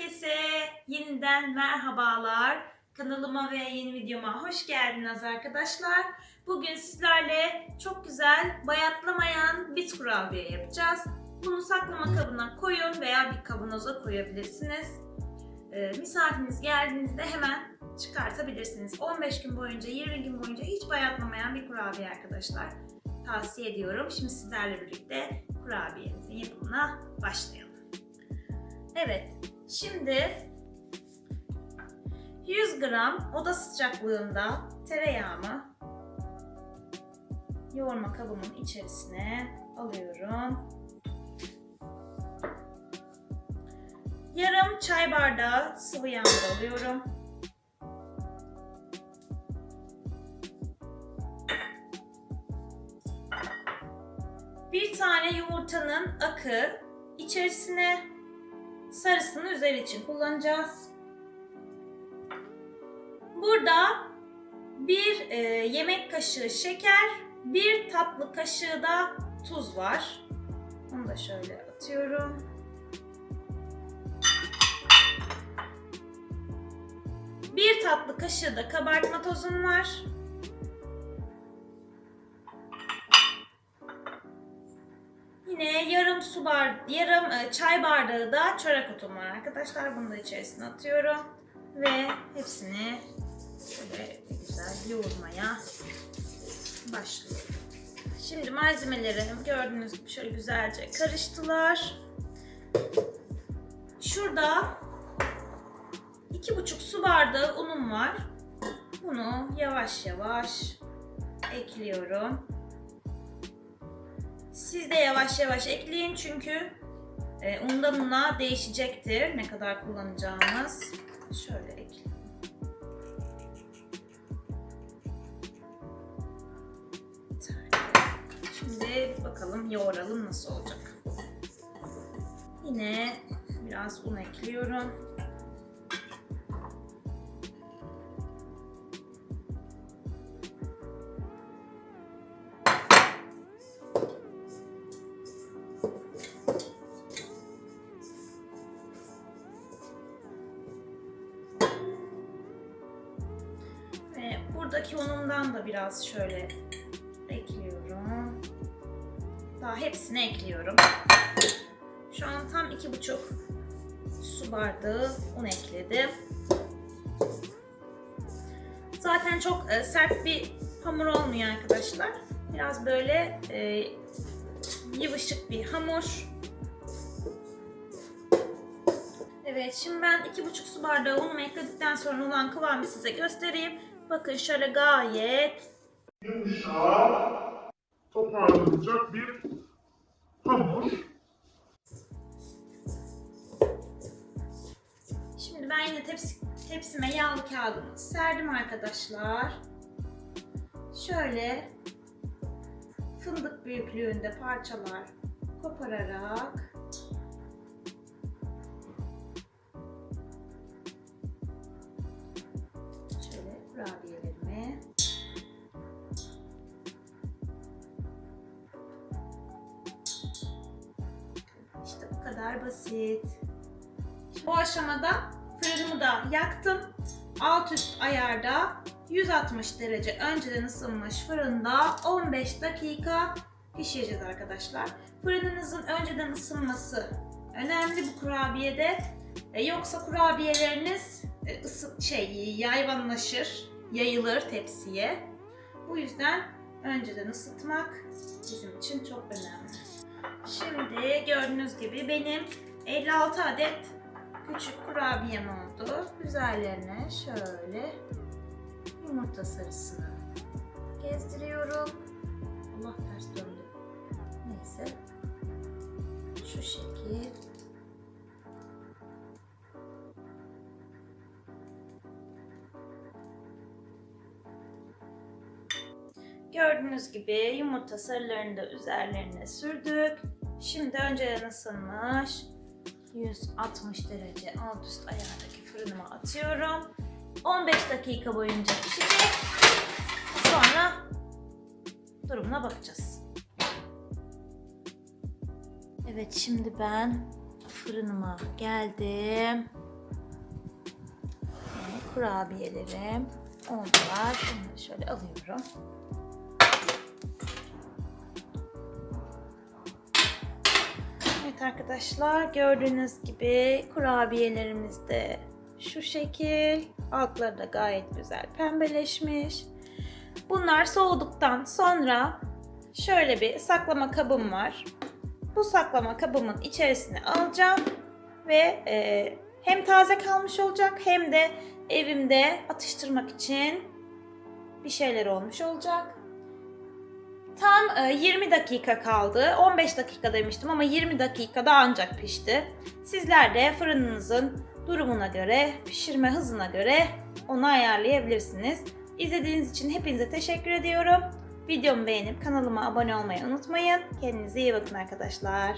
Herkese yeniden merhabalar. Kanalıma ve yeni videoma hoş geldiniz arkadaşlar. Bugün sizlerle çok güzel bayatlamayan bit kurabiye yapacağız. Bunu saklama kabına koyun veya bir kavanoza koyabilirsiniz. Ee, misafiriniz geldiğinizde hemen çıkartabilirsiniz. 15 gün boyunca, 20 gün boyunca hiç bayatlamayan bir kurabiye arkadaşlar. Tavsiye ediyorum. Şimdi sizlerle birlikte kurabiyemizin yapımına başlayalım. Evet, şimdi 100 gram oda sıcaklığında tereyağımı yoğurma kabımın içerisine alıyorum. Yarım çay bardağı sıvı yağmur alıyorum. Bir tane yumurtanın akı içerisine sarısını üzeri için kullanacağız. Burada bir e, yemek kaşığı şeker, bir tatlı kaşığı da tuz var. Onu da şöyle atıyorum. Bir tatlı kaşığı da kabartma tozum var. Yine yarım su bar, yarım e, çay bardağı da çörek otum var arkadaşlar. Bunu da içerisine atıyorum ve hepsini şöyle güzel yoğurmaya başlıyorum. Şimdi malzemelerim gördüğünüz gibi şöyle güzelce karıştılar. Şurada iki buçuk su bardağı unum var. Bunu yavaş yavaş ekliyorum. Siz de yavaş yavaş ekleyin çünkü e, undan una değişecektir ne kadar kullanacağımız. Şöyle ekleyin. Şimdi bakalım yoğuralım nasıl olacak. Yine biraz un ekliyorum. Buradaki unumdan da biraz şöyle ekliyorum. Daha hepsini ekliyorum. Şu an tam iki buçuk su bardağı un ekledim. Zaten çok e, sert bir hamur olmuyor arkadaşlar. Biraz böyle e, yıvışık bir hamur. Evet şimdi ben iki buçuk su bardağı unumu ekledikten sonra olan kıvamı size göstereyim. Bakın şöyle gayet yumuşak, toparlanacak bir hamur. Şimdi ben yine tepsi, tepsime yağlı kağıdımı serdim arkadaşlar. Şöyle fındık büyüklüğünde parçalar kopararak kurabiyelerimi işte bu kadar basit. Bu aşamada fırınımı da yaktım. Alt üst ayarda 160 derece önceden ısınmış fırında 15 dakika pişireceğiz arkadaşlar. Fırınınızın önceden ısınması önemli bu kurabiyede. E, yoksa kurabiyeleriniz e, ısı, şey yayvanlaşır, yayılır tepsiye. Bu yüzden önceden ısıtmak bizim için çok önemli. Şimdi gördüğünüz gibi benim 56 adet küçük kurabiyem oldu. Üzerlerine şöyle yumurta sarısını gezdiriyorum. Allah ters döndü. Neyse. Şu şekil. Gördüğünüz gibi yumurta sarılarını da üzerlerine sürdük. Şimdi önceden ısınmış 160 derece alt üst ayardaki fırınıma atıyorum. 15 dakika boyunca pişecek. Sonra durumuna bakacağız. Evet şimdi ben fırınıma geldim. kurabiyelerim. Onlar. Onları şöyle alıyorum. Arkadaşlar gördüğünüz gibi kurabiyelerimiz de şu şekil. Altları da gayet güzel pembeleşmiş. Bunlar soğuduktan sonra şöyle bir saklama kabım var. Bu saklama kabımın içerisine alacağım ve e, hem taze kalmış olacak hem de evimde atıştırmak için bir şeyler olmuş olacak. Tam e, 20 dakika kaldı. 15 dakika demiştim ama 20 dakikada ancak pişti. Sizler de fırınınızın durumuna göre, pişirme hızına göre onu ayarlayabilirsiniz. İzlediğiniz için hepinize teşekkür ediyorum. Videomu beğenip kanalıma abone olmayı unutmayın. Kendinize iyi bakın arkadaşlar.